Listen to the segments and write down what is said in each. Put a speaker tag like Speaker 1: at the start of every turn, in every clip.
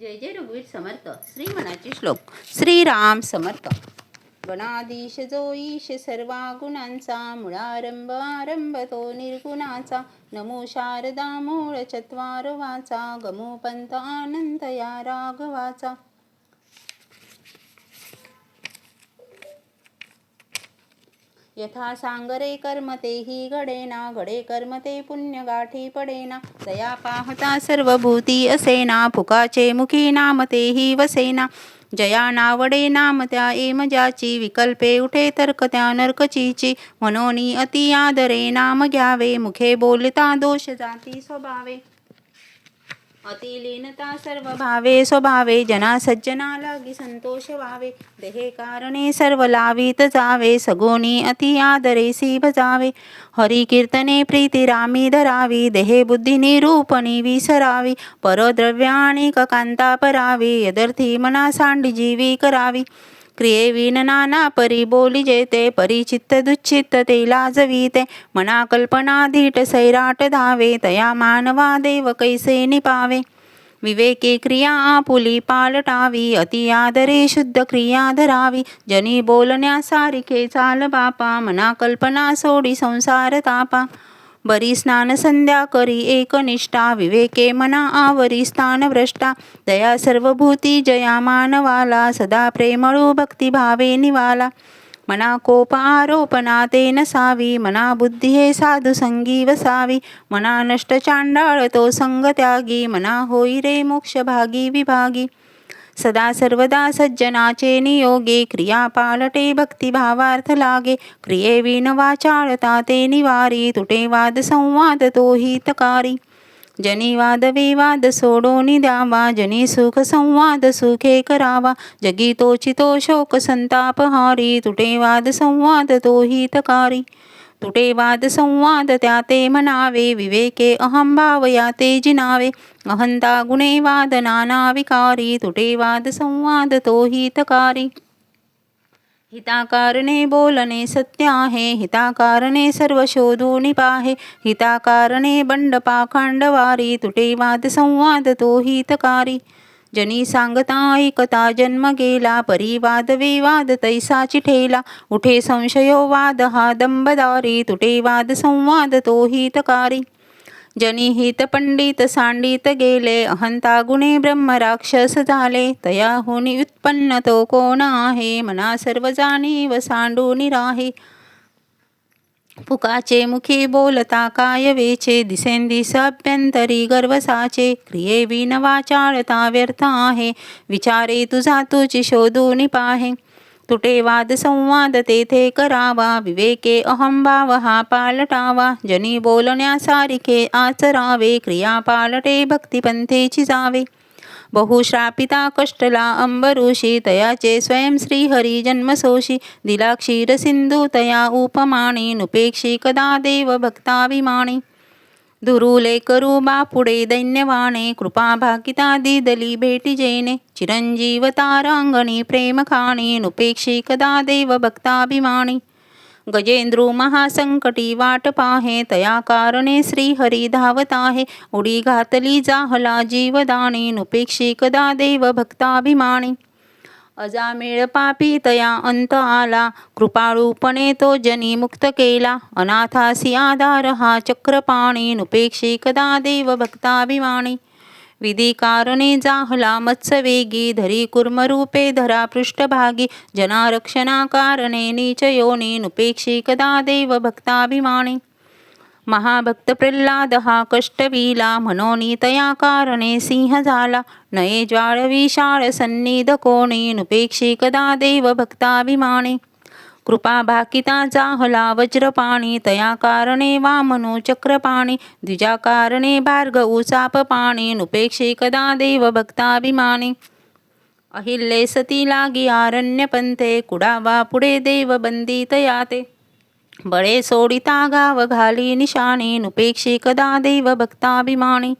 Speaker 1: जय जय रघुवीर समर्थ. श्री मनाचे श्लोक. श्रीराम समर्थ. गणाधीश जो ईश सर्वा गुणांचा मुळारंभ आरंभ तो निर्गुणाचा. नमो शारदा मूळ चत्वार वाचा गमो पंत आनंद या राघवाचा. यथा सांगरे कर्म तेही घडेना घडे कर्म ते पुण्य गाठी पडेना। दया पाहता सर्व भूती असेना फुकाचे मुखी नाम तेही वसेना। जया नावडे नाम त्या एमजाची विकल्पे उठे तर्क त्या नर्कचीची। म्हणोनी अति आदरे नाम घ्यावे मुखे बोलता दोष जाती स्वभावे। अतिलीनता सर्व भावे स्वभावे जना सज्जना लागी संतोष भावे। देहे कारणे सर्व लावीत जावे। सगुणी अति आदरेसी भजावे हरि कीर्तने प्रीति रामी धरावी। देहे बुद्धि निरूपणी विसरावी। परद्रव्याणिक ककांता परावी। यदर्थी मना सांडी जीवी करावी। क्रियेविन नाना परी बोली जेते परिचित्त दुच्छित्त ते लाजवीते मना कल्पना धीट सैराट धावे तया मानवा देव कैसे निपावे विवेके क्रिया आपुली पालटावी अति आदरे शुद्ध क्रिया धरावी. जनी बोलण्या सारिखे चाल बापा मना कल्पना सोडी संसार तापा. बरी स्नान संध्या करी एकनिष्ठा विवेके मना आवरी स्थान भ्रष्टा। दया सर्वभूती जया मानवाला सदा प्रेमळू भक्तिभावे निवाला। मना कोप आरोपना ते नसावी मना बुद्धी हे साधू संगी वसावी। मना नष्ट चांडाळ तो संग त्यागी मना होई रे मोक्ष भागी विभागी। सदा सर्वदा सज्जनाचे नियोगे क्रिया पालटे भक्तिभावार्थ लागे। क्रियेविन वाचाळता ते निवारी तुटे वाद संवाद तो हितकारी। जनी वाद विवाद सोडो द्यावा जनी सुख संवाद सुखे करावा। जगी तोचितो शोक संताप हारी तुटे वाद संवाद तो हितकारी। तुटे वाद संवाद त्या ते म्हणावे विवेके अहं भाव या ते जिनावे अहंता गुणे वाद नाना विकारी तुटे वाद संवाद तो हितकारी। हिताकारणे बोलणे सत्य आहे हिताकारणे सर्व शोधून पाहे हिताकारणे बंड पाखंडवारी तुटे वाद संवाद तो हितकारी। जनी सांगता ऐकता जन्म गेला परिवाद विवाद तैसा ठेला. उठे संशयो वाद हा दंबदारी तुटे वाद संवाद तो हितकारी. जनी हित पंडित सांडित गेले अहंता गुणे ब्रह्म राक्षस झाले. तयाहुनी उत्पन्न तो कोण आहे मना सर्व जाणीव सांडून राहे. फुकाचे मुखी बोलता काय वेचे दिसेंदिस अभ्यंतरी गर्वसाचे, क्रिये विन वाचाळता व्यर्थ आहे, विचारे तुझा तुझी शोधून पाहे. तुटे वाद संवाद तेथे करावा, विवेके अहंभाव हा पालटावा, जनी बोलण्यासारिखे आचरावे क्रिया पालटे भक्तिपंथेची जावे. बहुश्रापिता कष्टला अंबऋषी तयाचे स्वयं श्रीहरी जन्मसोशी दिला क्षीर सिंधू तया उपमाणी नुपेक्षी कदा देव भक्ताभिमानी। दुरुले करू बापुडे दैन्यवाणे कृपा भाकिता दिदली भेटी जेने। चिरंजीव तारांगणी प्रेम खाणी नुपेक्षी कदा देव भक्ताभिमानी। गजेंद्रू महासंकटी वाट पाहे तया कारणे श्रीहरी धावत आहे उडी घातली जाहला जीवदाणी नुपेक्षी कदा देव भक्ताभिमानी. अजामेळ पापी तया अंत आला कृपाळूपणे तो जनी मुक्त केला. अनाथासी आधार हा चक्रपाणी नुपेक्षी कदा देव भक्ताभिमानी. विधी कारणे जाहला मत्सवेगी धरी कुर्मरूपे धरा पृष्ठभागी जनारक्षणा कारणे नीच योनीनुपेक्षी कदा देव भक्ताभिमानी महाभक्त प्रल्हाद हा कष्टविला मनोनीतया कारणे सिंह झाला नये ज्वाळ विशाळ सन्निध कोणी नुपेक्षी कदा देव भक्ताभिमाने कृपा भाकिता जाहला वज्रपाणी तया कारणे वामनो चक्रपाणी द्विजा कारणे भार्गऊ सापपाणी नुपेक्षे कदा देव भक्ताभिमानी अहिल्ये सती लागी आरण्यपंथे कुडावा पुढे देव तया ते बळे सोडिता गाव घाली निशाणी नुपेक्षे कदा देव भक्ताभिमानी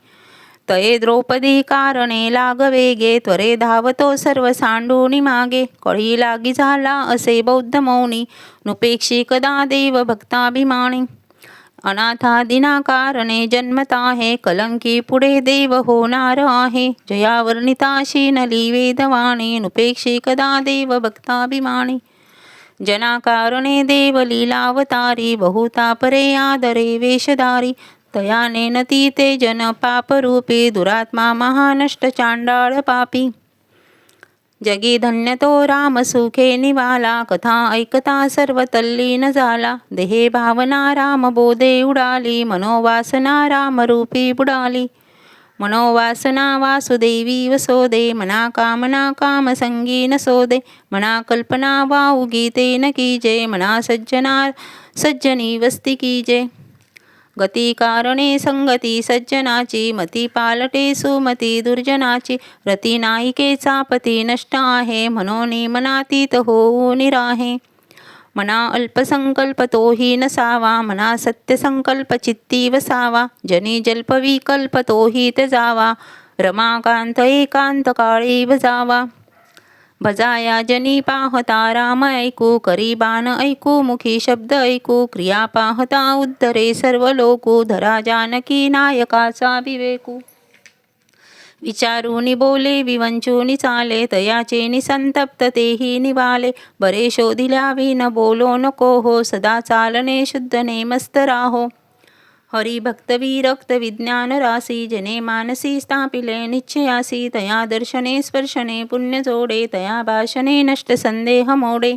Speaker 1: तये द्रौपदी कारणे लागवेगे त्वरे धावतो सर्व सांडूनी मागे. कळी लागी झाला असे बौद्ध मौनी नुपेक्षी कदा देव भक्ताभिमानी. अनाथादिना कारणे जन्मता आहे कलंकी पुढे देव होणार आहे. जयावर्णिताशी नली वेदवाणी नुपेक्षी कदा देव भक्ताभिमानी. जनाकारणे देव लीलावतारी बहुता परे आदरे वेशधारी तयाने नती ते जन पापरूपी दुरात्मा महानष्ट चांडाळ पापी। जगी धन्य तो राम सुखे निवाला कथा ऐकता सर्व तल्लीन झाला देहे भावना राम बोधे उडाली मनोवासना राम रूपी बुडाली। मनोवासना वासुदेवी वसोदे मना कामना काम संगीन सोदे। मना कल्पना वाऊ गीते न कीजे मना सज्जना सज्जनी वस्ती कीजे। गती कारणे संगती सज्जनाची मती पालटे सुमती दुर्जनाची रती नायिकेचा पती नष्ट आहे म्हणून मनातीत होऊ निराहे. मना अल्पसंकल्प तोही नसावा मना सत्यसंकल्प चित्ती वसावा जनी जल्पविकल्प तोही जावा रमाकांत एकांत काळी बजावा. भजाया जनी पाहता राम ऐकू करी बाण ऐकू मुखी शब्द ऐकू क्रिया पाहता उद्धरे सर्व लोकू धरा जानकी नायकाचा विवेकू. विचारूनी बोले विवंचूनी चाले तयाचे निसंतप्त तेही निवाले. बरे शोधिल्या विन बोलो नको हो सदा चालने शुद्ध नेमस्त राहो. हरिभक्तविरक्तविज्ञानराशिजने मानसी स्थापिले निश्चयासी, तया दर्शने स्पर्शने पुण्यजोडे तया भाषणे नष्टसन्देहमोडे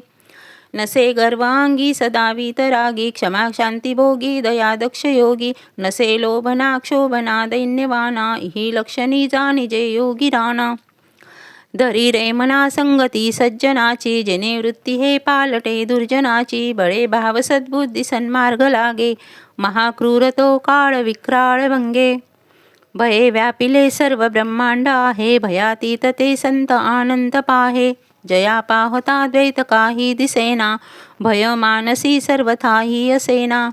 Speaker 1: नसे गर्वाङ्गी सदा वीतरागी, क्षमा शान्तिभोगी दया दक्षी न से लोभना, क्षोभना, दैन्यवाना, इहि लक्षणीजा निजे योगिराणा। धरी रे मना संगती सज्जनाची, जेने वृत्ती हे पालटे, दुर्जनाची बळे भाव सद्बुद्धी सन्मार्ग लागे महाक्रूर तो काळ विक्राळ भंगे। भये व्यापिले सर्व ब्रह्मांड आहे, भयातीत ते संत आनंद पाहे। जया पाहता द्वैत काही दिसेना, भय मानसी सर्वथाही असेना।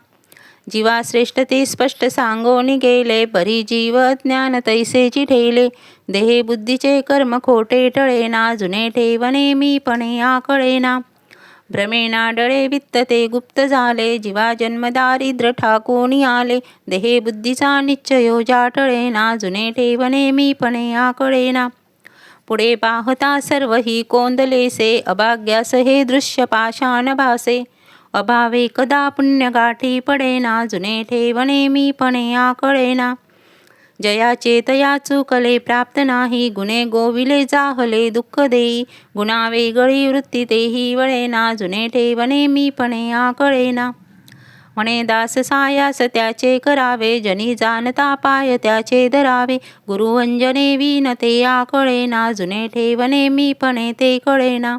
Speaker 1: जीवा श्रेष्ठ ते स्पष्ट सांगोनी गेले परी जीव ज्ञान तैसेची ठेले देहे बुद्धीचे कर्म खोटे टळेना जुने ठेवणे मी पणे आकळेना. भ्रमेणा डळे वित्त ते गुप्त झाले जीवा जन्म दारिद्र ठाकूनी आले. देहे बुद्धीचा निश्चयो जाटळेना जुने ठेवणे मी पणे आकळेना. पुढे पाहता सर्व ही कोंदलेसे अभाग्यास हे दृश्य पाषाण भासे. अभावे कदा पुण्य गाठी पडेना जुने ठेवणे मी पणे आकळेना जयाचे तया चुकले प्राप्त नाही गुणे गोविले जाहले दुःख देई गुणा वेगळी वृत्ती तेही वळेना जुने ठेवणे मी पणे आकळेना म्हणे दास सायास त्याचे करावे जनी जाणता पाय त्याचे धरावे गुरुवंजने विनते आकळेना जुने ठेवणे मी पणे ते कळेना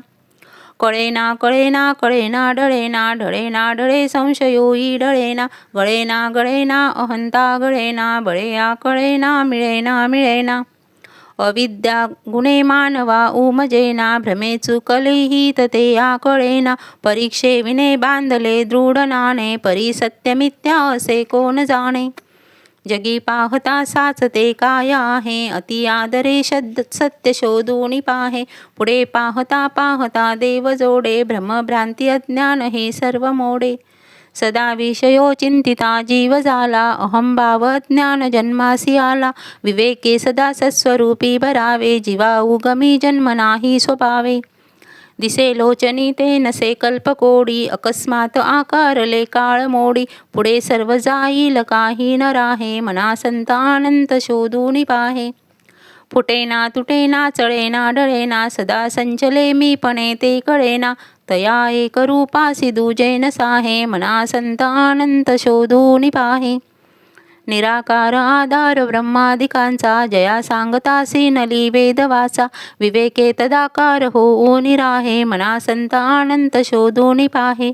Speaker 1: कळेना कळेना कळेना डळेना ढळेना डळे संशयोई डळेना गळेना गळेना अहंता गळेना बळेया कळेना मिळेना मिळेना. अविद्या गुणे मानवा उमजेना भ्रमे चुकलेही तते कळेना. परीक्षे विने बांधले दृढ नाणे परी सत्यमित्या असे कोण जाणे? जगी पाहता साचते काय आहे अति आदरे सत्य शोधून पाहे। पुढे पाहता पाहता देव जोडे भ्रमभ्रांती अज्ञान हे सर्व मोडे। सदा विषयो चिंतिता जीव झाला अहंभाव ज्ञान जन्मासी आला। विवेके सदा सत्स्वरूपी भरावे, जीवा उगमी जन्म नाही स्वभावे। दिसे लोचनी ते नसे कल्पकोडी अकस्मात आकारले काळ मोडी पुढे सर्व जाईल काही न राहे मना संतानंत शोधून पाहे. फुटेना तुटेना चळेना डळेना सदा संचले मी पणे ते कळेना तया एक रूपासी दुजे साहे मना संतानंत शोधून पाहे. निराकार आधार ब्रह्मादिकांचा जया सांगतासी नली वेदवाचा विवेके तदाकार हो निराहे मना संत आनंत शोधोनी पाहे.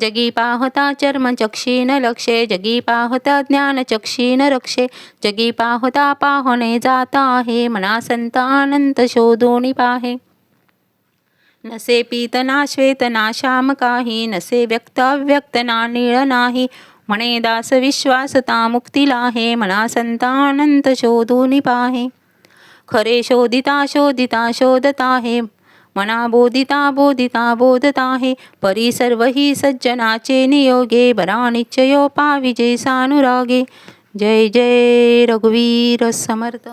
Speaker 1: जगी पाहता चर्म चक्षीन लक्षे जगी पाहता ज्ञान चक्षीन रक्षे जगी पाहता पाहणे जाता आहे मना संत आनंत शोधोनी पाहे. नसे पीत ना श्वेत ना श्याम काही नसे व्यक्त अव्यक्त ना नीळ नाही म्हणे दास विश्वासता मुक्तीला हे मना संतानंत शोधून पाहे खरे शोधिता शोधिता शोधता हे मना बोधिता बोधिता बोधता हे परी सर्व ही सज्जनाचे नियोगे, बरा निश्चयो पाविजे सानुरागे। जय जय रघुवीर समर्थ।